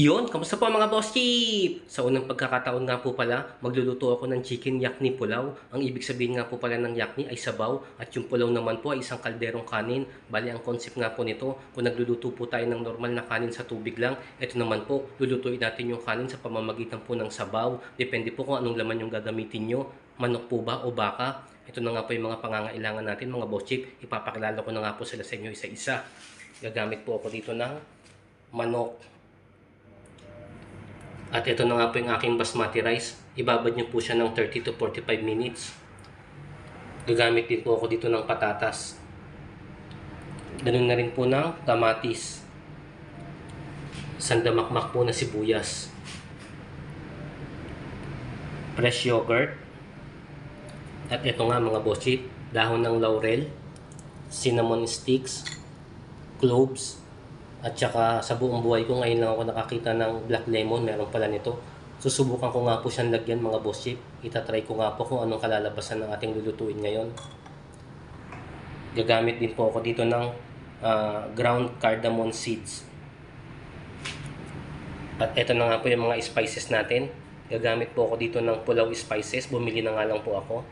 Iyon, kamusta po mga boss chip? Sa unang pagkakataon nga po pala, magluluto ako ng chicken yakni pulaw. Ang ibig sabihin nga po pala ng yakni ay sabaw at yung pulaw naman po ay isang kalderong kanin. Bali ang concept nga po nito, kung nagluluto po tayo ng normal na kanin sa tubig lang, ito naman po, lulutuin natin yung kanin sa pamamagitan po ng sabaw. Depende po kung anong laman yung gagamitin nyo, manok po ba o baka. Ito na nga po yung mga pangangailangan natin mga boss chip. Ipapakilala ko na nga po sila sa inyo isa-isa. Gagamit po ako dito ng manok at ito na nga po yung aking basmati rice. Ibabad nyo po siya ng 30 to 45 minutes. Gagamit din po ako dito ng patatas. Ganun na rin po ng kamatis. Sandamakmak po na sibuyas. Fresh yogurt. At ito nga mga boss chip, dahon ng laurel, cinnamon sticks, cloves, at saka sa buong buhay ko ngayon lang ako nakakita ng black lemon, meron pala nito. Susubukan ko nga po siyang lagyan mga boss chip. Itatry ko nga po kung anong kalalabasan ng ating lulutuin ngayon. Gagamit din po ako dito ng ah, ground cardamom seeds. At ito na nga po yung mga spices natin. Gagamit po ako dito ng pulaw spices. Bumili na nga lang po ako.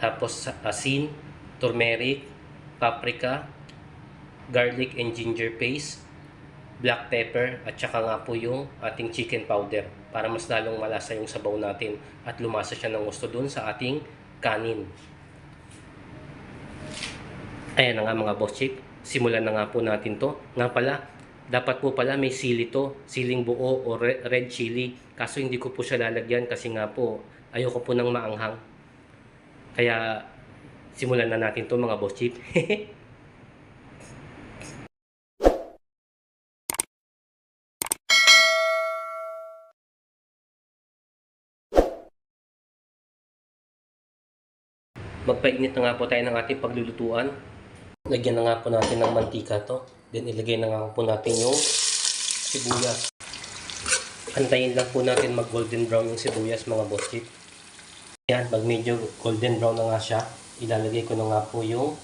Tapos asin, turmeric, paprika, garlic and ginger paste, black pepper at saka nga po yung ating chicken powder para mas lalong malasa yung sabaw natin at lumasa siya ng gusto dun sa ating kanin. Ayan na nga mga boss chip, simulan na nga po natin to. Nga pala, dapat po pala may sili to, siling buo o re- red chili. Kaso hindi ko po siya lalagyan kasi nga po ayoko po ng maanghang. Kaya simulan na natin to mga boss chip. Magpainit na nga po tayo ng ating paglulutuan. Lagyan na nga po natin ng mantika to. Then ilagay na nga po natin yung sibuyas. Antayin lang po natin mag golden brown yung sibuyas mga boss chip. Yan, pag medyo golden brown na nga siya, ilalagay ko na nga po yung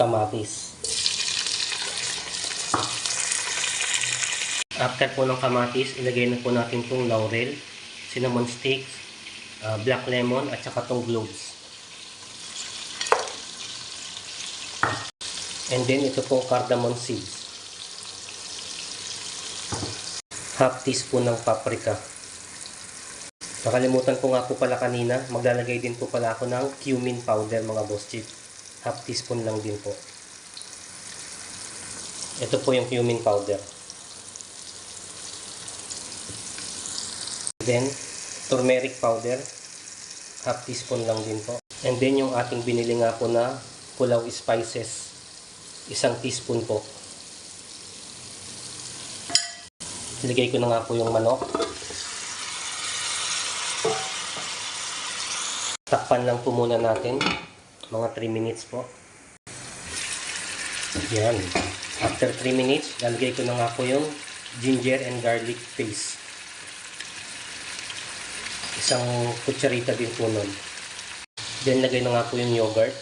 kamatis. After po ng kamatis, ilagay na po natin itong laurel, cinnamon sticks, ah, black lemon, at saka itong cloves. And then ito pong cardamom seeds. Half teaspoon ng paprika. Nakalimutan ko nga po pala kanina, maglalagay din po pala ako ng cumin powder mga boss chip. Half teaspoon lang din po. Ito po yung cumin powder. Then, turmeric powder. Half teaspoon lang din po. And then yung ating binili nga po na pulaw spices. Isang teaspoon po. Ilagay ko na nga po yung manok. Takpan lang po muna natin. Mga 3 minutes po. Yan. After 3 minutes, lalagay ko na nga po yung ginger and garlic paste. Isang kutsarita din po nun. Then, lagay na nga po yung yogurt.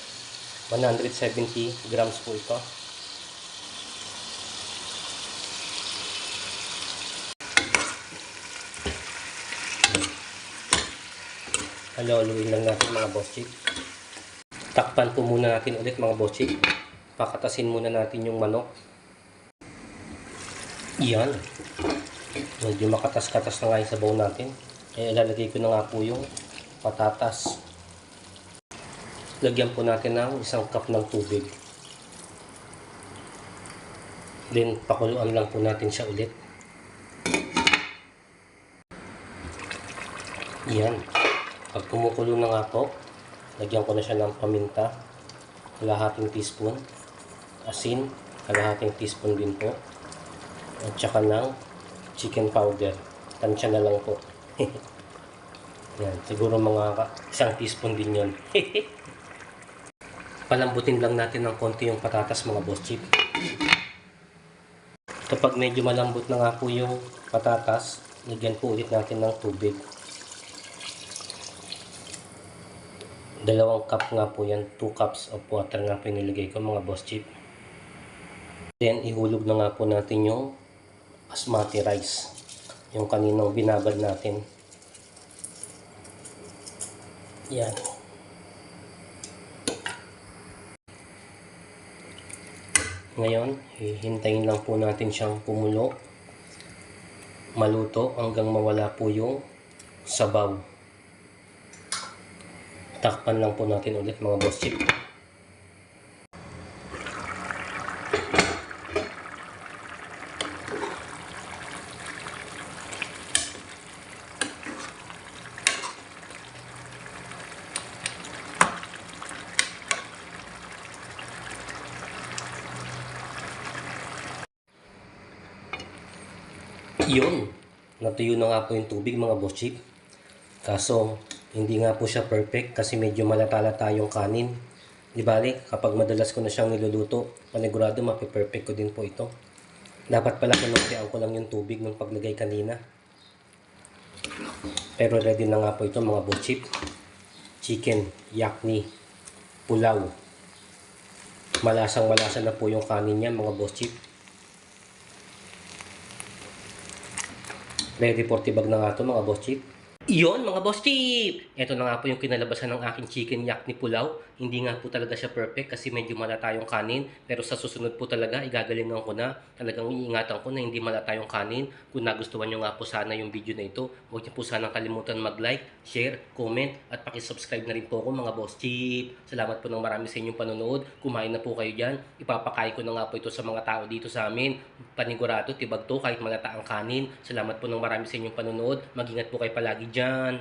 170 grams po ito. Halo-haluin lang natin mga boss chick. Takpan po muna natin ulit mga boss chick. Pakatasin muna natin yung manok. Iyan. Medyo makatas-katas na nga yung sabaw natin. Kaya ilalagay ko na nga po yung patatas. Lagyan po natin ng isang cup ng tubig. Then, pakuluan lang po natin siya ulit. Yan. Pag kumukulo na nga po, lagyan ko na siya ng paminta. Kalahating teaspoon. Asin. Kalahating teaspoon din po. At saka ng chicken powder. Tansya na lang po. Yan. Siguro mga isang teaspoon din yon. Palambutin lang natin ng konti yung patatas mga boss chip. Kapag medyo malambot na nga po yung patatas, lagyan po ulit natin ng tubig. Dalawang cup nga po yan, 2 cups of water nga po yung nilagay ko mga boss chip. Then ihulog na nga po natin yung basmati rice. Yung kaninang binabad natin. Yan. Ngayon, hihintayin lang po natin siyang kumulo. Maluto hanggang mawala po yung sabaw. Takpan lang po natin ulit mga boss chip. Yun. Natuyo na nga po yung tubig mga boss chip. Kaso, hindi nga po siya perfect kasi medyo malata-lata yung kanin. Di bali, kapag madalas ko na siyang niluluto, panigurado mapiperfect ko din po ito. Dapat pala kinuntian ko lang yung tubig nung paglagay kanina. Pero ready na nga po ito mga boss chip. Chicken, yakni, pulaw. Malasang malasa na po yung kanin niya mga boss chip. Ready for tibag na nga ito mga boss chip. Iyon mga boss chip! Ito na nga po yung kinalabasan ng aking chicken yak ni Pulaw. Hindi nga po talaga siya perfect kasi medyo malata yung kanin. Pero sa susunod po talaga, igagalingan ko na. Talagang iingatan ko na hindi malata yung kanin. Kung nagustuhan nyo nga po sana yung video na ito, huwag niyo po sanang kalimutan mag-like, share, comment, at pakisubscribe na rin po ako mga boss chip. Salamat po ng marami sa inyong panonood. Kumain na po kayo dyan. Ipapakain ko na nga po ito sa mga tao dito sa amin. Panigurado, tibag to kahit malata ang kanin. Salamat po ng marami sa inyong panonood. Mag-ingat po kayo palagi dyan. John